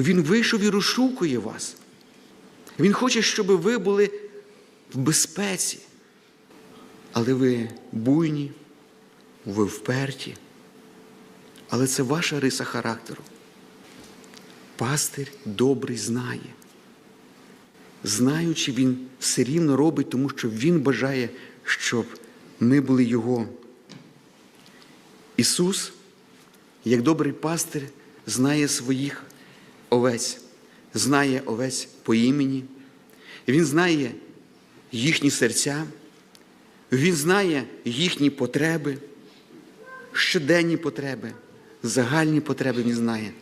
Він вийшов і розшукує вас. Він хоче, щоб ви були в безпеці. Але ви буйні, ви вперті. Але це ваша риса характеру. Пастир добрий знає. Знаючи, він все рівно робить, тому що він бажає, щоб ми були Його. Ісус, як добрий пастир, знає своїх овець, знає овець по імені, Він знає їхні серця, Він знає їхні потреби, щоденні потреби, загальні потреби Він знає.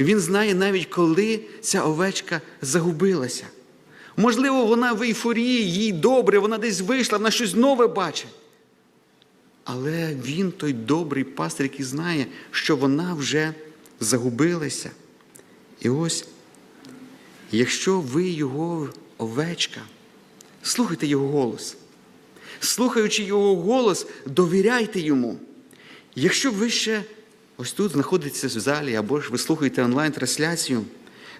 Він знає навіть, коли ця овечка загубилася. Можливо, вона в ейфорії, їй добре, вона десь вийшла, вона щось нове бачить. Але він той добрий пастир, який знає, що вона вже загубилася. І ось, якщо ви його овечка, слухайте його голос. Слухаючи його голос, довіряйте йому. Якщо ви ще ось тут знаходитеся в залі, або ж ви слухаєте онлайн-трансляцію,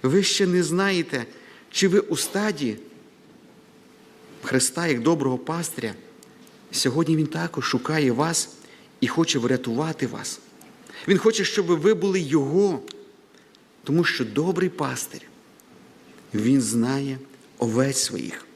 ви ще не знаєте, чи ви у стаді Христа як доброго пастиря, сьогодні Він також шукає вас і хоче врятувати вас. Він хоче, щоб ви були Його, тому що добрий пастир, Він знає овець своїх.